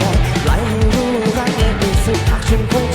ได้ไหลไม่รู้รักและรู้สึกพักฉันคง